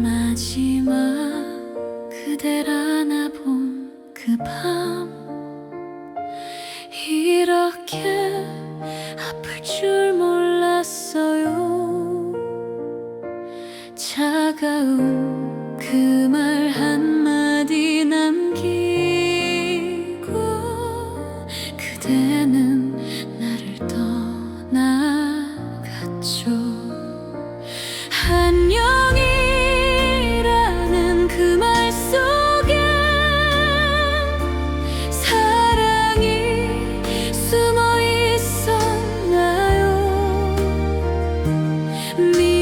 마지막 그댈 안아본 그 밤. 이렇게 아플 줄 몰랐어요. 차가운 그말 你